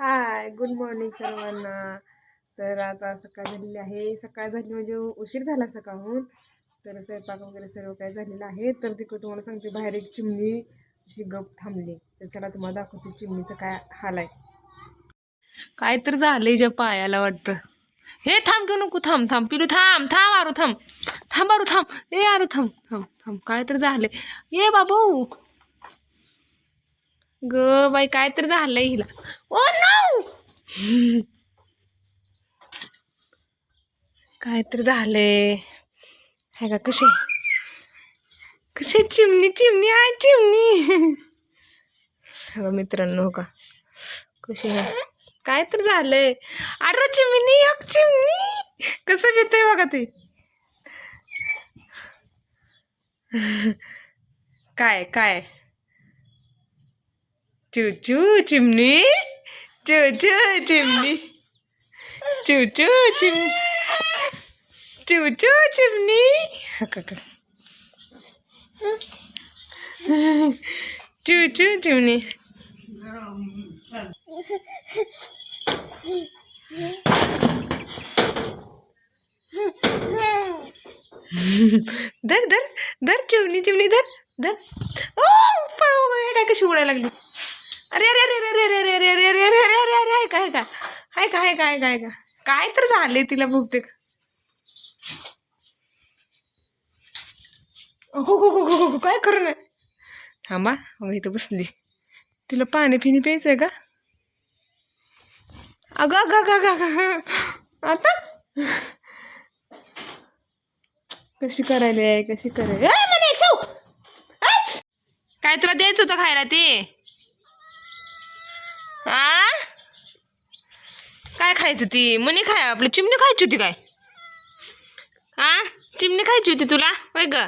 Hi good morning सर्वांना. तर आता सकाळ झालेली आहे. सकाळ झाली म्हणजे उशीर झाला सकाळहून. तर स्वयंपाक वगैरे सर्व काय झालेलं आहे. तर तिकडं तुम्हाला सांगते बाहेर एक चिमणी अशी गप थांबली. तर चला तुम्हाला दाखवते चिमणीचं काय हाल आहे. काय तर झालंय ज्या पायाला वाटतं. हे थांब घेऊ नको थांब थांब. पिलू थांब थांब आरू थांब. थांब आरू थांब. ए आरू थांब थांब थांब. काय तर झालंय. ये बाबू! ग बाई काय तर झालंय हिला. ओ नो काय तर झालंय. हाय का कसे कसे चिमणी चिमणी आहे चिमणी. हा मित्रांनो हो का? कशी आहे? काय तर झालंय. अरे चिमणी अग चिमणी. कसं येतंय बघा ते. काय काय? चूचू चिमणी चूचू चिमणी चूचू चिमणी चूचू चिमणी. हा का का. चूचू चिमणी. धर धर धर चिमणी चिमणी धर धर. ओ पळो काय कशी उडायला लागली? अरे अरे अरे अरे अरे अरे अरे अरे अरे अरे अरे अरे अरे काय काय हाय काय काय काय काय काय तर झाले तिला बहुतेक हो हो हो हो काय करू नाही थांबा मग इथं बसली तिला पाणी पिणी प्यायचं आहे का अगं अगं अगं अगं आता कशी करायला आहे कशी करायला काय तुला द्यायचं होतं खायला ते आ? काय खायचं ती? म्हणे खाय आपली चिमणी खायची होती काय? आ? चिमणी खायची होती तुला? होय ग.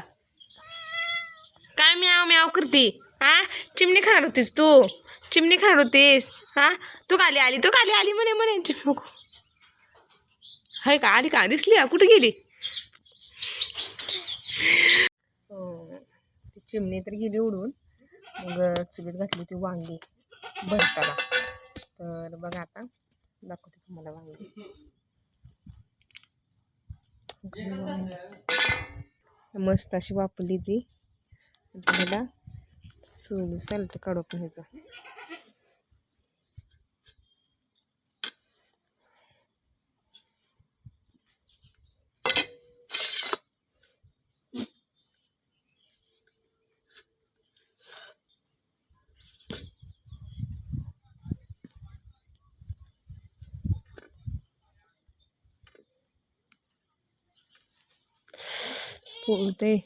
काय म्याव म्याव करते? हा चिमणी खाणार होतीस तू? चिमणी खाणार होतीस? हा तू खाली आली तू खाली आली म्हणे म्हणे. चिमणी नको. हाय का? आली का? दिसली कुठे गेली? हो, चिमणी तर गेली उडून. मग चुलीत घातली ती वांगी. भरताना. तर बघा आता. दाखवते तुम्हाला वांगी मस्त अशी वापरली ती. त्याला सोलू सॅलट काढू पण ह्याचं. पोळते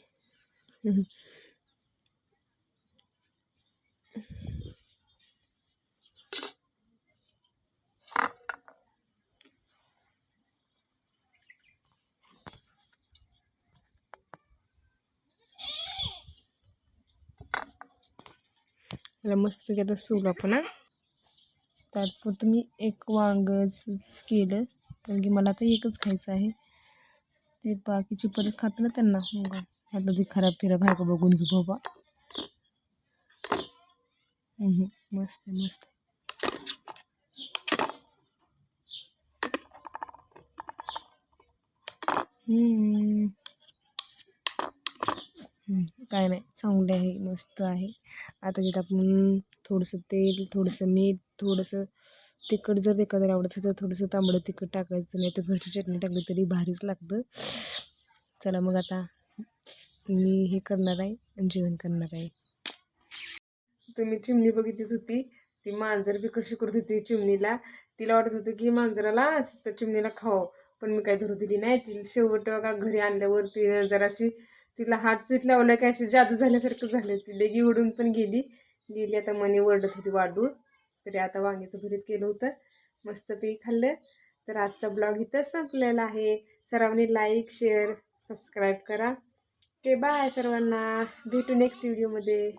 त्याला मस्तपैकी आता सूल आपण त्यात तात्पुरतं मी एक वांगच केलं कारण की मला आता एकच खायचं आहे. ते बाकीची परत खातं ना त्यांना. मग ती खराब फिराब आहे का बघून घेऊ बाबा. मस्त मस्त काय नाही, चांगले आहे, मस्त आहे. आता तिथं आपण थोडंसं तेल, थोडंसं मीठ, थोडंसं तिखट जर एखाद्याला आवडत असेल तर थोडंसं तांबडं तिखट टाकायचं नाही तर घरची चटणी टाकली तरी भारीच लागतं. चला मग आता मी हे करणार आहे आणि जेवण करणार आहे. तुम्ही चिमणी बघितलीच होती. ती मांजर बी कशी करत होती चिमणीला. तिला वाटत होतं की मांजराला असं चिमणीला खावं पण मी काय धरू दिली नाही. ती शेवट का घरी आणल्यावर तिनं जराशी तिला हात पीठ लावलं की अशी जादू झाल्यासारखं झालं. ती लेगी उडून पण गेली. गेली आता मनी ओरडत होती वाढून. तरी आता वांग्याचं भरीत केलं होतं. मस्त मस्तपैकी खाल्लं. तर आजचा ब्लॉग इथंच संपलेला आहे. सर्वांनी लाईक शेअर सबस्क्राईब करा. ओके बाय सर्वांना. भेटू नेक्स्ट व्हिडिओमध्ये